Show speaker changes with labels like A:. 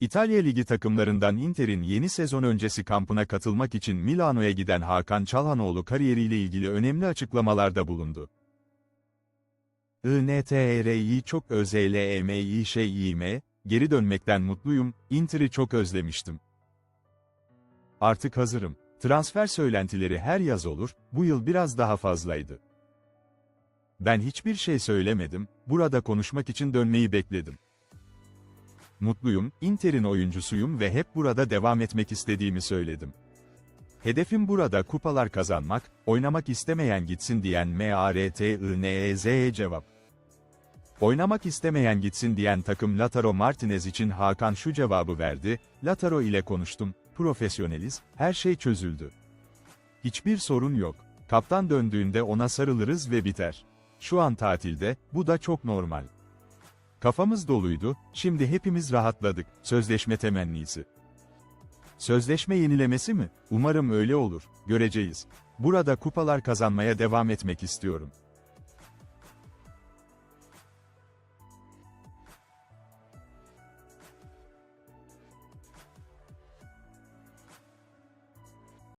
A: İtalya Ligi takımlarından Inter'in yeni sezon öncesi kampına katılmak için Milano'ya giden Hakan Çalhanoğlu kariyeriyle ilgili önemli açıklamalarda bulundu. INTR'yi çok özlemeyi şeyime, geri dönmekten mutluyum, Inter'i çok özlemiştim. Artık hazırım. Transfer söylentileri her yaz olur, bu yıl biraz daha fazlaydı. Ben hiçbir şey söylemedim, burada konuşmak için dönmeyi bekledim. Mutluyum, Inter'in oyuncusuyum ve hep burada devam etmek istediğimi söyledim. Hedefim burada kupalar kazanmak, oynamak istemeyen gitsin diyen MARTINEZ'ye cevap. Oynamak istemeyen gitsin diyen takım Lautaro Martinez için Hakan şu cevabı verdi, Lautaro ile konuştum, profesyoneliz, her şey çözüldü. Hiçbir sorun yok. Kaptan döndüğünde ona sarılırız ve biter. Şu an tatilde, bu da çok normal. Kafamız doluydu, şimdi hepimiz rahatladık, sözleşme temennisi. Sözleşme yenilemesi mi? Umarım öyle olur, göreceğiz. Burada kupalar kazanmaya devam etmek istiyorum.